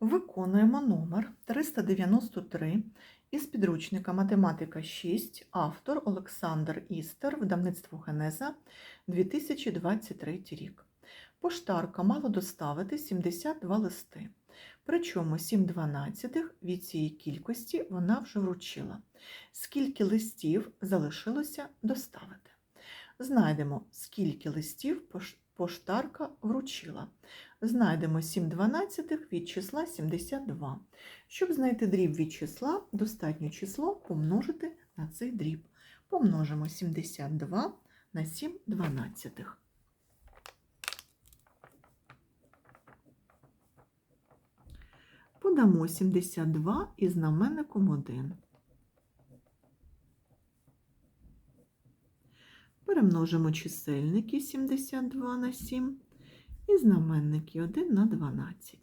Виконуємо номер 393 із підручника Математика 6, автор Олександр Істер, видавництво Генеза, 2023 рік. Поштарка мало доставити 72 листи. Причому 7 дванадцятих від цієї кількості вона вже вручила. Скільки листів залишилося доставити? Знайдемо, скільки листів поштарка вручила. Знайдемо 7 дванадцятих від числа 72. Щоб знайти дріб від числа, достатньо число помножити на цей дріб. Помножимо 72 на 7 дванадцятих. Подамо 72 із знаменником 1. Перемножимо чисельники 72 на 7 і знаменники 1 на 12.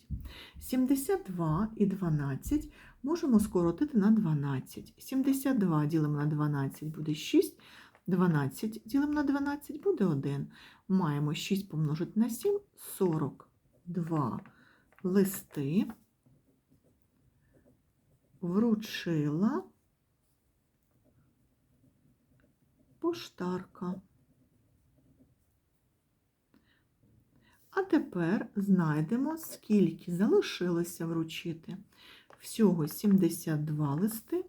72 і 12 можемо скоротити на 12. 72 ділимо на 12 буде 6, 12 ділимо на 12 буде 1. Маємо 6 помножити на 7 42 листи. Вручила поштарка. А тепер знайдемо, скільки залишилося вручити. Всього 72 листи,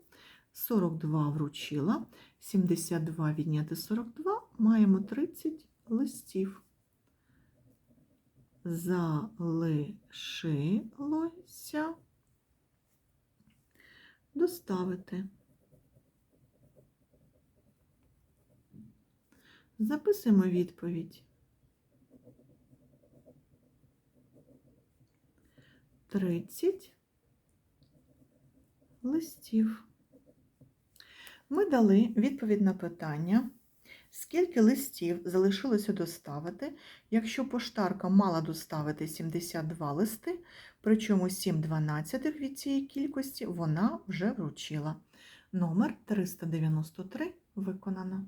42 вручила, 72 відняти 42, маємо 30 листів. Залишилося доставити. Записуємо відповідь. 30 листів. Ми дали відповідь на питання, скільки листів залишилося доставити, якщо поштарка мала доставити 72 листи, причому 7 дванадцятих від цієї кількості вона вже вручила. Номер 393 виконано.